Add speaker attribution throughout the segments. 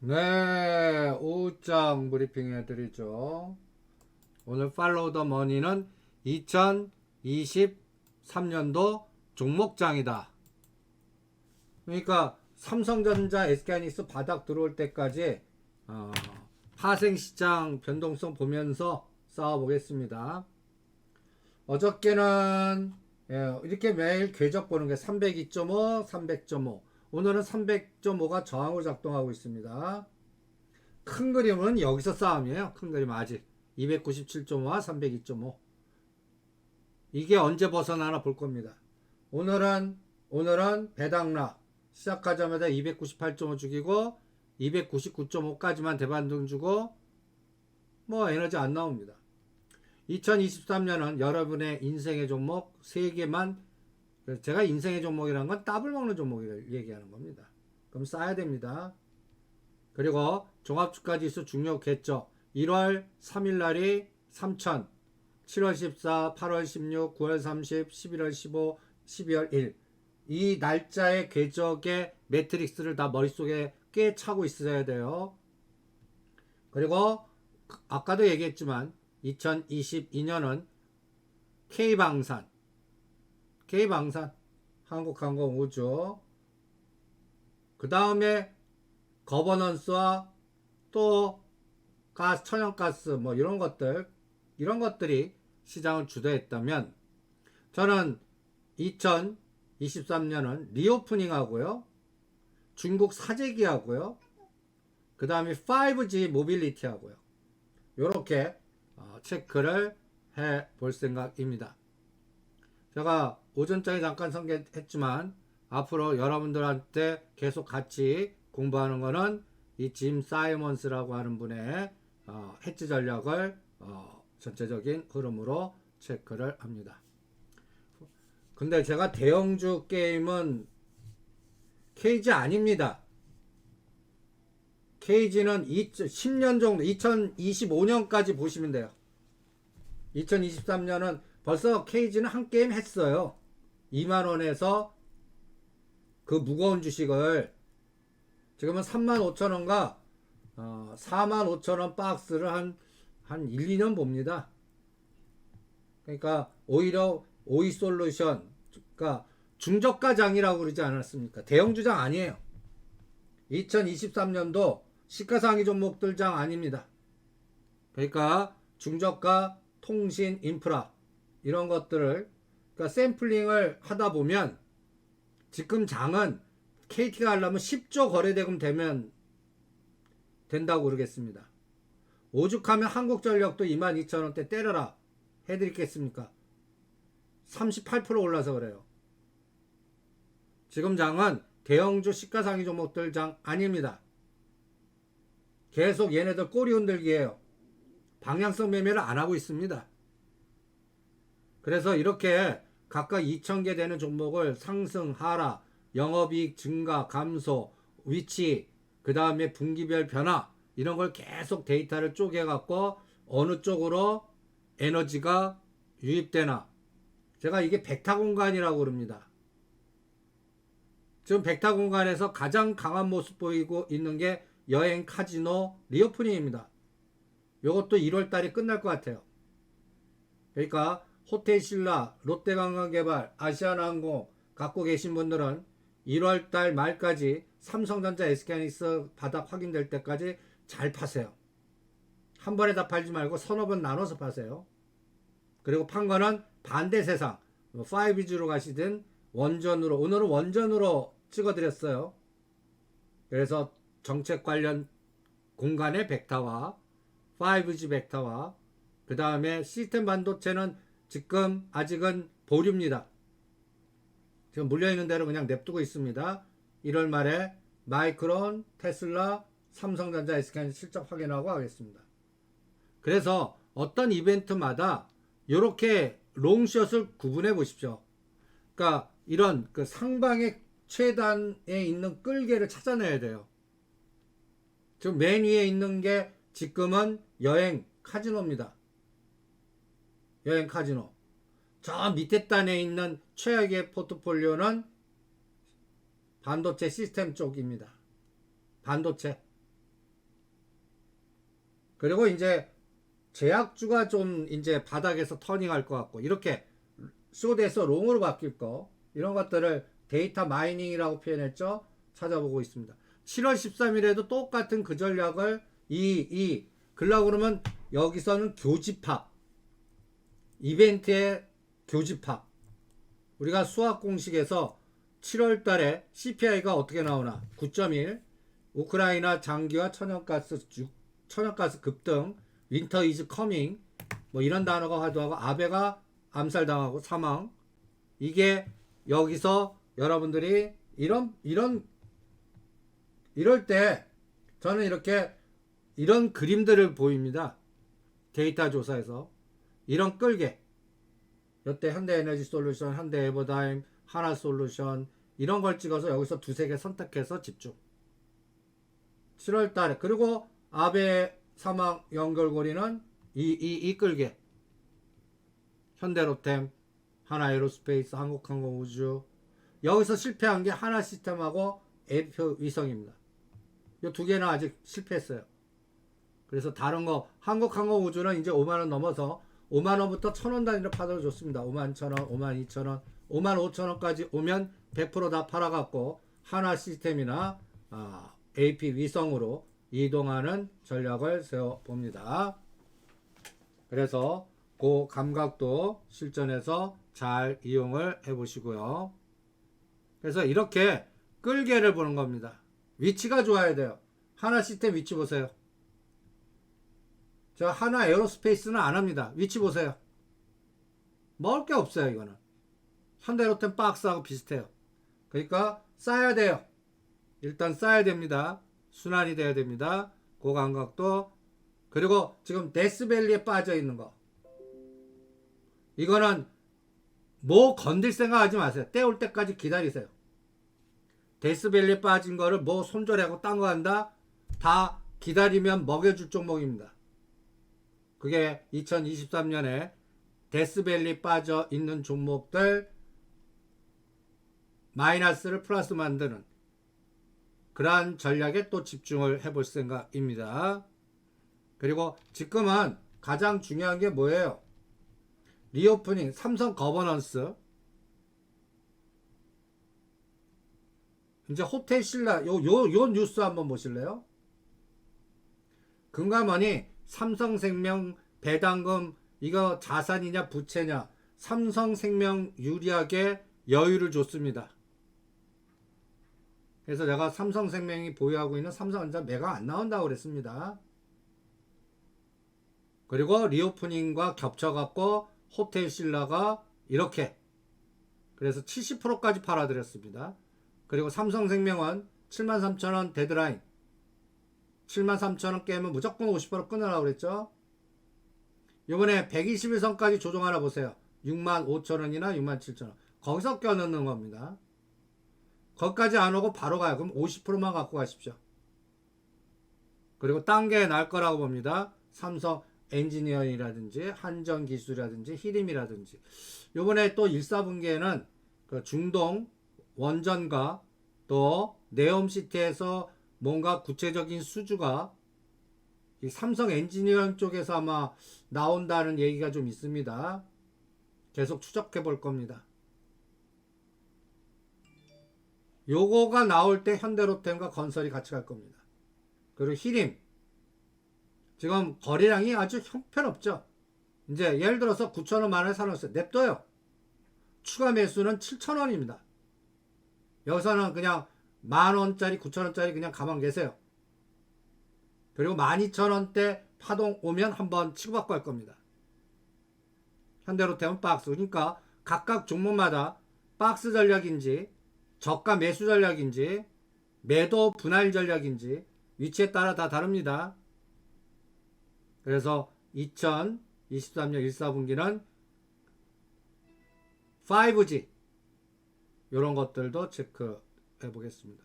Speaker 1: 네, 오후장 브리핑 해드리죠. 오늘 팔로우 더 머니는 2023년도 종목장이다. 그러니까 삼성전자 SK하이닉스 바닥 들어올 때까지 어, 파생시장 변동성 보면서 싸워보겠습니다. 어저께는 예, 이렇게 매일 궤적 보는 게 302.5, 300.5. 오늘은 300.5가 저항으로 작동하고 있습니다. 큰 그림은 여기서 싸움이에요. 큰 그림 아직 297.5와 302.5. 이게 언제 벗어나나 볼 겁니다. 오늘은 오늘은 배당락 시작하자마자 298.5 죽이고 299.5까지만 대반등 주고 뭐 에너지 안 나옵니다. 2023년은 여러분의 인생의 종목 3개만 제가 인생의 종목이라는 건 따블 먹는 종목을 얘기하는 겁니다. 그럼 쌓아야 됩니다. 그리고 종합주가지수 중요 겠죠. 1월 3일 날이 3천, 7월 14, 8월 16, 9월 30, 11월 15, 12월 1. 이 날짜의 궤적의 매트릭스를 다 머릿속에 꽤 차고 있어야 돼요. 그리고 아까도 얘기했지만 2022년은 K방산, K방산, 한국항공우주, 그 다음에 거버넌스와 또 가스, 천연가스 뭐 이런 것들, 이런 것들이 시장을 주도했다면 저는 2023년은 리오프닝 하고요. 중국 사재기 하고요. 그 다음에 5G 모빌리티 하고요. 요렇게 어, 체크를 해 볼 생각입니다. 제가 오전장에 잠깐 소개했지만 앞으로 여러분들한테 계속 같이 공부하는 거는 이짐 사이먼스라고 하는 분의 어, 해지 전략을 어, 전체적인 흐름으로 체크를 합니다. 근데 제가 대형주 게임은 케이지 아닙니다. 케이지는 10년 정도, 2025년까지 보시면 돼요. 2023년은 벌써 케이지는 한 게임 했어요. 2만 원에서 그 무거운 주식을 지금은 3만 5천 원과 어, 4만 5천 원 박스를 한, 한 1, 2년 봅니다. 그러니까 오히려 오이 솔루션, 그러니까 중저가장이라고 그러지 않았습니까? 대형주장 아니에요. 2023년도 시가상위 종목들장 아닙니다. 그러니까 중저가 통신 인프라 이런 것들을 그러니까 샘플링을 하다 보면 지금 장은 KT가 하려면 10조 거래대금 되면 된다고 그러겠습니다. 오죽하면 한국전력도 22,000원대 때려라 해드리겠습니까? 38% 올라서 그래요. 지금 장은 대형주 시가상위 종목들 장 아닙니다. 계속 얘네들 꼬리 흔들기예요. 방향성 매매를 안 하고 있습니다. 그래서 이렇게 각각 2,000개 되는 종목을 상승, 하락, 영업이익 증가, 감소, 위치, 그 다음에 분기별 변화 이런 걸 계속 데이터를 쪼개갖고 어느 쪽으로 에너지가 유입되나 제가 이게 벡터 공간이라고 그럽니다. 지금 벡터 공간에서 가장 강한 모습 보이고 있는 게 여행 카지노 리오프닝입니다. 이것도 1월 달에 끝날 것 같아요. 그러니까 호텔 신라, 롯데관광개발, 아시아나항공 갖고 계신 분들은 1월 달 말까지 삼성전자, SK하이닉스 바닥 확인될 때까지 잘 파세요. 한 번에 다 팔지 말고 서너 번 나눠서 파세요. 그리고 판 거는 반대 세상, 5G로 가시든 원전으로, 오늘은 원전으로 찍어드렸어요. 그래서 정책 관련 공간의 벡터와 5G 벡터와 그 다음에 시스템 반도체는 지금 아직은 보류입니다. 지금 물려있는 대로 그냥 냅두고 있습니다. 1월 말에 마이크론, 테슬라, 삼성전자, SK하이닉스 실적 확인하고 하겠습니다. 그래서 어떤 이벤트마다 이렇게 롱숏을 구분해 보십시오. 그러니까 이런 그 상방의 최단에 있는 끌개를 찾아내야 돼요. 지금 맨 위에 있는 게 지금은 여행 카지노입니다. 여행 카지노. 저 밑에 단에 있는 최악의 포트폴리오는 반도체 시스템 쪽입니다. 반도체. 그리고 이제 제약주가 좀 이제 바닥에서 터닝할 것 같고 이렇게 숏에서 롱으로 바뀔 거 이런 것들을 데이터 마이닝이라고 표현했죠. 찾아보고 있습니다. 7월 13일에도 똑같은 그 전략을 이, 이, 글라 그러면 여기서는 교집합. 이벤트의 교집합. 우리가 수학 공식에서 7월 달에 CPI가 어떻게 나오나? 9.1. 우크라이나 장기와 천연가스, 주- 천연가스 급등. 윈터 이즈 커밍. 뭐 이런 단어가 화두하고 아베가 암살당하고 사망. 이게 여기서 여러분들이 이런 이런 이럴 때 저는 이렇게 이런 그림들을 보입니다. 데이터 조사에서 이런 끌게 여태 현대에너지 솔루션, 현대에버다임, 하나솔루션 이런 걸 찍어서 여기서 두세 개 선택해서 집중. 7월 달에 그리고 아베 사망 연결고리는 이 이 이 끌게 현대로템, 하나에로스페이스, 한국항공우주 여기서 실패한 게 하나 시스템하고 에이프 위성입니다. 이 두 개는 아직 실패했어요. 그래서 다른 거 한국항공우주는 이제 5만 원 넘어서 5만 원부터 1,000원 단위로 파도를 줬습니다. 5만 1,000원, 5만 2,000원, 5만 5,000원까지 오면 100%다 팔아갖고 하나 시스템이나 아, AP 위성으로 이동하는 전략을 세워 봅니다. 그래서 그 감각도 실전에서 잘 이용을 해 보시고요. 그래서 이렇게 끌개를 보는 겁니다. 위치가 좋아야 돼요. 하나 시스템 위치 보세요. 저 하나 에어로스페이스는 안 합니다. 위치 보세요. 먹을 게 없어요, 이거는. 현대로템 박스하고 비슷해요. 그러니까 쌓아야 돼요. 일단 쌓아야 됩니다. 순환이 돼야 됩니다. 고감각도 그리고 지금 데스밸리에 빠져 있는 거. 이거는 뭐 건들 생각하지 마세요. 때올 때까지 기다리세요. 데스밸리에 빠진 거를 뭐 손절하고 딴 거 한다? 다 기다리면 먹여줄 종목입니다. 그게 2023년에 데스밸리 빠져 있는 종목들 마이너스를 플러스 만드는 그러한 전략에 또 집중을 해볼 생각입니다. 그리고 지금은 가장 중요한 게 뭐예요? 리오프닝 삼성 거버넌스 이제 호텔 신라 요 요 요 뉴스 한번 보실래요? 금감원이 삼성생명 배당금 이거 자산이냐 부채냐 삼성생명 유리하게 여유를 줬습니다. 그래서 내가 삼성생명이 보유하고 있는 삼성전자 매가 안 나온다고 그랬습니다. 그리고 리오프닝과 겹쳐갖고 호텔 신라가 이렇게 그래서 70%까지 팔아드렸습니다. 그리고 삼성생명은 73,000원 데드라인 73,000원 깨면 무조건 50% 끊으라고 그랬죠. 요번에 121선까지 조정하나 보세요. 65,000원이나 67,000원. 거기서 껴넣는 겁니다. 거기까지 안 오고 바로 가요. 그럼 50%만 갖고 가십시오. 그리고 딴 게 날 거라고 봅니다. 삼성 엔지니어링이라든지 한전기술이라든지 히림이라든지 요번에 또 1, 4분기에는 그 중동 원전과 또 네옴시티에서 뭔가 구체적인 수주가 이 삼성 엔지니어링 쪽에서 아마 나온다는 얘기가 좀 있습니다. 계속 추적해 볼 겁니다. 요거가 나올 때 현대로템과 건설이 같이 갈 겁니다. 그리고 히림 지금 거래량이 아주 형편없죠. 이제 예를 들어서 9천원 만원에 사놓았어요. 냅둬요. 추가 매수는 7천원입니다. 여기서는 그냥 만원짜리 9천원짜리 그냥 가만 계세요. 그리고 12,000원대 파동 오면 한번 치고받고 할 겁니다. 현대로템은 박스. 그러니까 각각 종목마다 박스 전략인지 저가 매수 전략인지 매도 분할 전략인지 위치에 따라 다 다릅니다. 그래서 2023년 1사분기는 5G 이런 것들도 체크해 보겠습니다.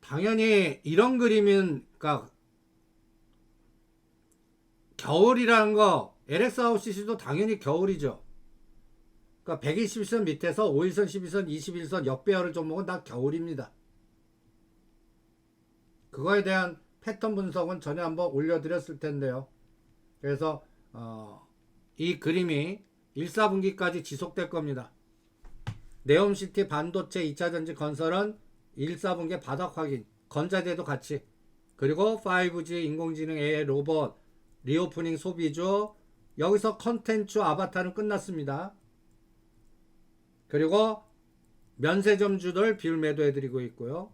Speaker 1: 당연히 이런 그림은 그러니까 겨울이라는 거 LX 아웃시스도 당연히 겨울이죠. 그러니까 120선 밑에서 5일선, 12선, 21선 역배열을 종목은 다 겨울입니다. 그거에 대한 패턴 분석은 전에 한번 올려드렸을 텐데요. 그래서 어, 이 그림이 1, 4분기까지 지속될 겁니다. 네옴시티 반도체 2차전지 건설은 1, 4분기 바닥 확인, 건자재도 같이 그리고 5G 인공지능 AI 로봇 리오프닝 소비주 여기서 컨텐츠 아바타는 끝났습니다. 그리고 면세점주들 비율 매도해드리고 있고요.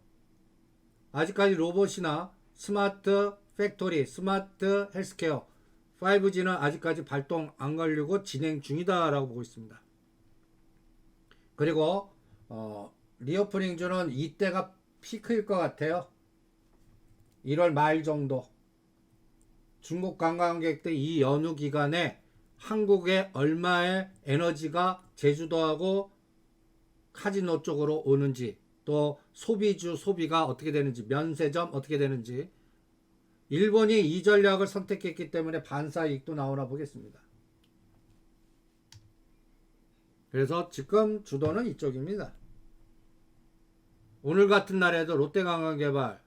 Speaker 1: 아직까지 로봇이나 스마트 팩토리, 스마트 헬스케어, 5G는 아직까지 발동 안 걸리고 진행 중이다라고 보고 있습니다. 그리고 어, 리오프닝주는 이때가 피크일 것 같아요. 1월 말 정도. 중국 관광객들 이 연휴 기간에 한국에 얼마의 에너지가 제주도하고 카지노 쪽으로 오는지 또 소비주 소비가 어떻게 되는지 면세점 어떻게 되는지 일본이 이 전략을 선택했기 때문에 반사 이익도 나오나 보겠습니다. 그래서 지금 주도는 이쪽입니다. 오늘 같은 날에도 롯데관광개발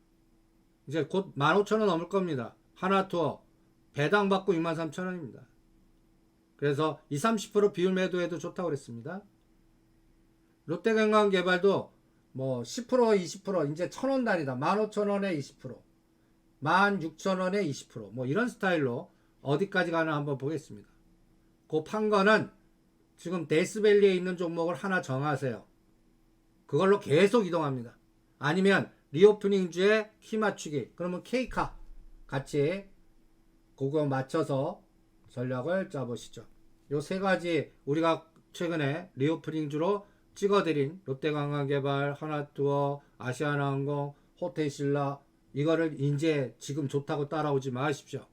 Speaker 1: 이제 곧 15,000원 넘을 겁니다. 하나투어 배당 받고 23,000원입니다. 그래서 20, 30% 비율 매도해도 좋다고 그랬습니다. 롯데관광개발도 뭐 10% 20% 이제 1,000원 단위다. 15,000원에 20% 16,000원에 20%뭐 이런 스타일로 어디까지 가나 한번 보겠습니다. 그 판 거는 지금 데스밸리에 있는 종목을 하나 정하세요. 그걸로 계속 이동합니다. 아니면 리오프닝주에 키 맞추기. 그러면 K카 같이 그거 맞춰서 전략을 짜보시죠. 요 세 가지 우리가 최근에 리오프닝주로 찍어드린 롯데관광개발, 하나투어, 아시아나항공, 호텔신라 이거를 이제 지금 좋다고 따라오지 마십시오.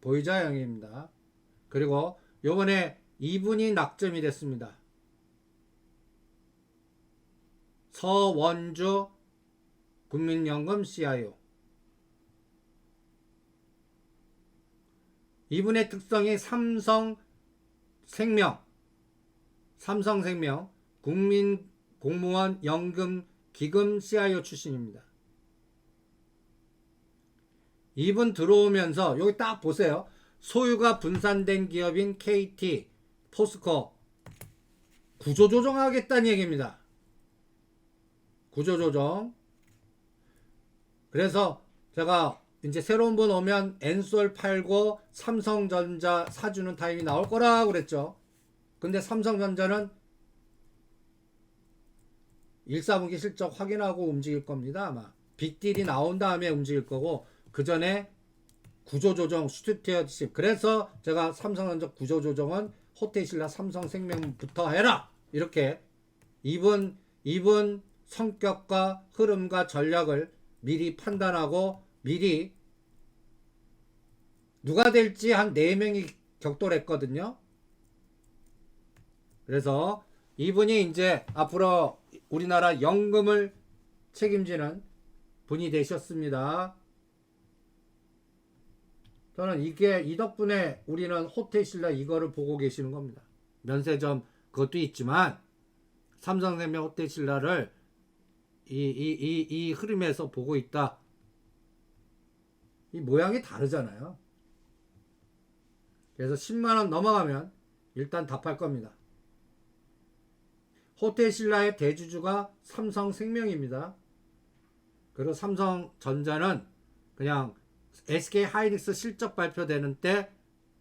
Speaker 1: 보이자 형입니다. 그리고 요번에 2분이 낙점이 됐습니다. 서원주 국민연금 CIO 이분의 특성이 삼성 생명 삼성 생명 국민 공무원 연금 기금 CIO 출신입니다. 이분 들어오면서 여기 딱 보세요. 소유가 분산된 기업인 KT, 포스코 구조조정하겠다는 얘기입니다. 구조조정. 그래서 제가 이제 새로운 분 오면 엔솔 팔고 삼성전자 사주는 타임이 나올 거라고 그랬죠. 근데 삼성전자는 1, 4분기 실적 확인하고 움직일 겁니다. 아마 빅딜이 나온 다음에 움직일 거고 그 전에 구조조정 스튜디오십 그래서 제가 삼성전자 구조조정은 호텔신라 삼성생명부터 해라 이렇게 이분 이분 성격과 흐름과 전략을 미리 판단하고 미리 누가 될지 한 4명이 격돌했거든요. 그래서 이분이 이제 앞으로 우리나라 연금을 책임지는 분이 되셨습니다. 저는 이게 이 덕분에 우리는 호텔신라 이거를 보고 계시는 겁니다. 면세점 그것도 있지만 삼성생명 호텔신라를 이, 이, 이, 이 흐름에서 보고 있다. 이 모양이 다르잖아요. 그래서 10만 원 넘어가면 일단 답할 겁니다. 호텔신라의 대주주가 삼성생명입니다. 그리고 삼성전자는 그냥 SK 하이닉스 실적 발표되는 때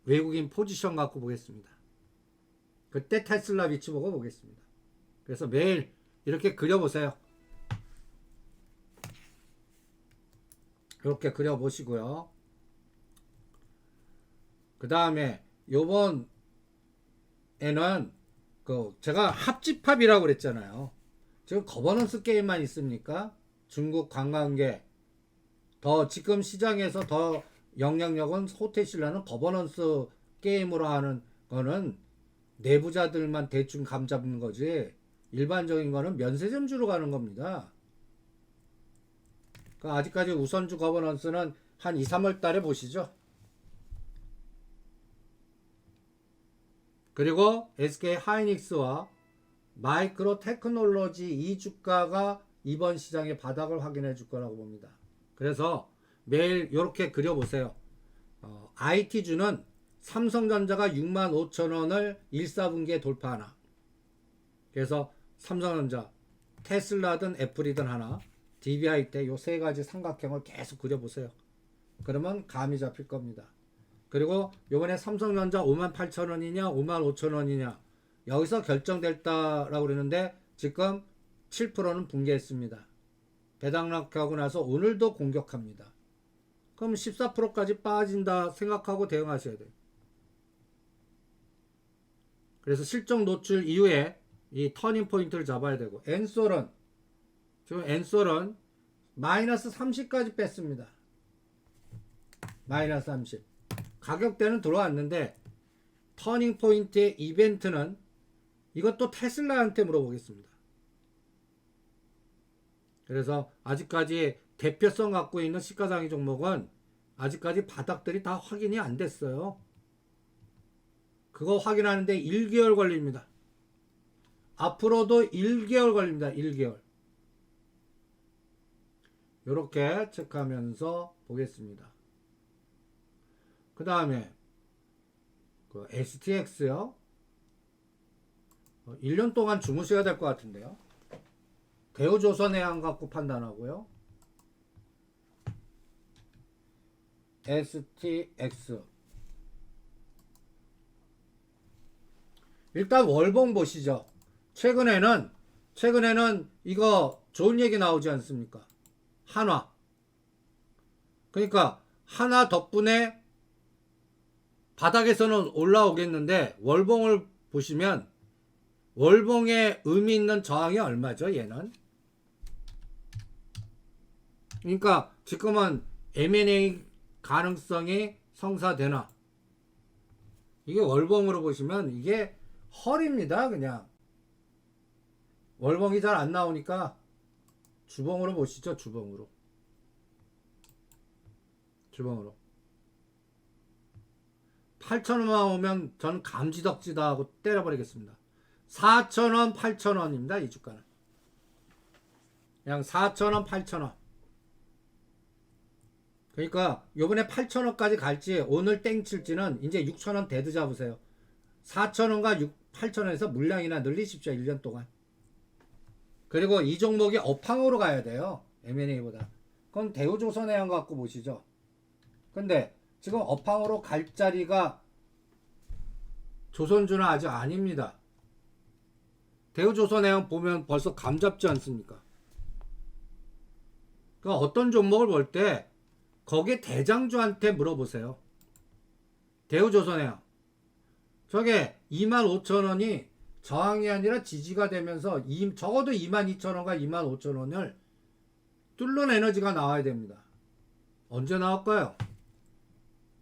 Speaker 1: 외국인 포지션 갖고 보겠습니다. 그때 테슬라 위치 보고 보겠습니다. 그래서 매일 이렇게 그려보세요. 이렇게 그려보시고요. 그 다음에 요번에는 그 제가 합집합이라고 그랬잖아요. 지금 거버넌스 게임만 있습니까? 중국 관광객 더 지금 시장에서 더 영향력은 호텔신라는 거버넌스 게임으로 하는 거는 내부자들만 대충 감 잡는 거지 일반적인 거는 면세점 주로 가는 겁니다. 그 아직까지 우선주 거버넌스는 한 2, 3월 달에 보시죠. 그리고 SK 하이닉스와 마이크로 테크놀로지 이 주가가 이번 시장의 바닥을 확인해 줄 거라고 봅니다. 그래서 매일 이렇게 그려보세요. 어, IT주는 삼성전자가 6만 5천 원을 1, 4분기에 돌파하나. 그래서 삼성전자, 테슬라든 애플이든 하나, DBI 때 요 세 가지 삼각형을 계속 그려보세요. 그러면 감이 잡힐 겁니다. 그리고 요번에 삼성전자 5만 8천 원이냐 5만 5천 원이냐 여기서 결정됐다라고 그러는데 지금 7%는 붕괴했습니다. 배당락하고 나서 오늘도 공격합니다. 그럼 14%까지 빠진다 생각하고 대응하셔야 돼요. 그래서 실적 노출 이후에 이 터닝 포인트를 잡아야 되고 엔솔은 지금 엔솔은 마이너스 30까지 뺐습니다. 마이너스 30. 가격대는 들어왔는데 터닝 포인트의 이벤트는 이것도 테슬라한테 물어보겠습니다. 그래서 아직까지 대표성 갖고 있는 시가상위 종목은 아직까지 바닥들이 다 확인이 안 됐어요. 그거 확인하는데 1개월 걸립니다. 앞으로도 1개월 걸립니다. 1개월. 이렇게 체크하면서 보겠습니다. 그 다음에 그 STX요. 1년 동안 주무셔야 될 것 같은데요. 대우조선해양 갖고 판단하고요. STX 일단 월봉 보시죠. 최근에는 최근에는 이거 좋은 얘기 나오지 않습니까? 한화. 그러니까 한화 덕분에 바닥에서는 올라오겠는데 월봉을 보시면 월봉의 의미 있는 저항이 얼마죠? 얘는. 그러니까 지금은 M&A 가능성이 성사되나? 이게 월봉으로 보시면 이게 헐입니다. 그냥. 월봉이 잘 안 나오니까 주봉으로 보시죠. 주봉으로. 주봉으로. 8,000원만 오면 전 감지덕지다 하고 때려버리겠습니다. 4,000원, 8,000원입니다. 이 주가는. 그냥 4,000원, 8,000원. 그러니까 요번에 8,000원까지 갈지 오늘 땡 칠지는 이제 6,000원 대드 잡으세요. 4,000원과 8,000원에서 물량이나 늘리십시오. 1년 동안. 그리고 이 종목이 업황으로 가야 돼요. M&A보다. 그건 대우조선해양 갖고 보시죠. 근데 지금 업황으로 갈 자리가 조선주는 아직 아닙니다. 대우조선해양 보면 벌써 감 잡지 않습니까? 그러니까 어떤 종목을 볼 때 거기에 대장주한테 물어보세요. 대우조선해양. 저게 25,000원이 저항이 아니라 지지가 되면서 이, 적어도 22,000원과 25,000원을 뚫는 에너지가 나와야 됩니다. 언제 나올까요?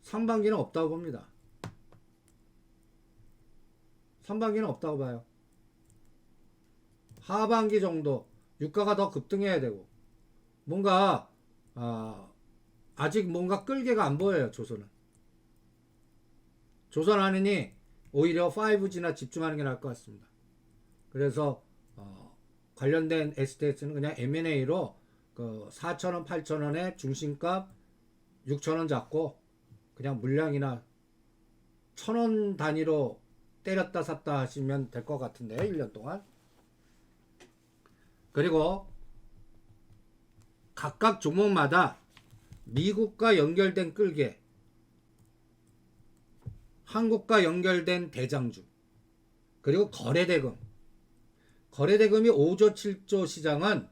Speaker 1: 상반기는 없다고 봅니다. 상반기는 없다고 봐요. 하반기 정도 유가가 더 급등해야 되고 뭔가 아, 아직 뭔가 끌개가 안 보여요 조선은. 조선 하느니 오히려 5G나 집중하는 게 나을 것 같습니다. 그래서 어, 관련된 STS는 그냥 M&A로 그 4,000원, 8,000원의 중심값 6,000원 잡고 그냥 물량이나 1,000원 단위로 때렸다 샀다 하시면 될 것 같은데요. 1년 동안. 그리고 각각 종목마다 미국과 연결된 끌개 한국과 연결된 대장주 그리고 거래대금. 거래대금이 5조 7조 시장은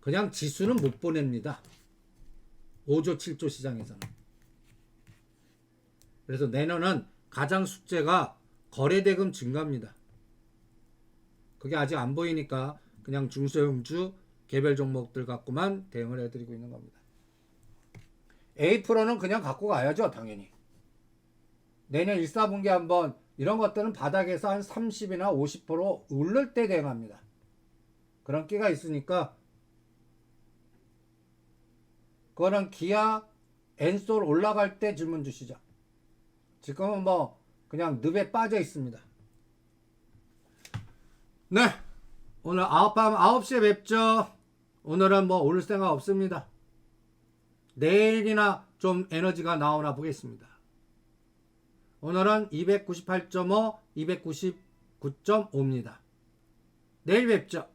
Speaker 1: 그냥 지수는 못 보냅니다. 5조 7조 시장에서는. 그래서 내년은 가장 숙제가 거래대금 증가입니다. 그게 아직 안 보이니까 그냥 중소형주 개별 종목들 갖고만 대응을 해드리고 있는 겁니다 A 프로는 그냥 갖고 가야죠 당연히 내년 1, 4분기 한번 이런 것들은 바닥에서 한 30이나 50% 오를 때 대응합니다. 그런 끼가 있으니까 그거는 기아 엔솔 올라갈 때 질문 주시죠. 지금은 뭐 그냥 늪에 빠져 있습니다. 네. 오늘 아홉밤 9시에 뵙죠. 오늘은 뭐 오를 생각 없습니다. 내일이나 좀 에너지가 나오나 보겠습니다. 오늘은 298.5, 299.5입니다. 내일 뵙죠.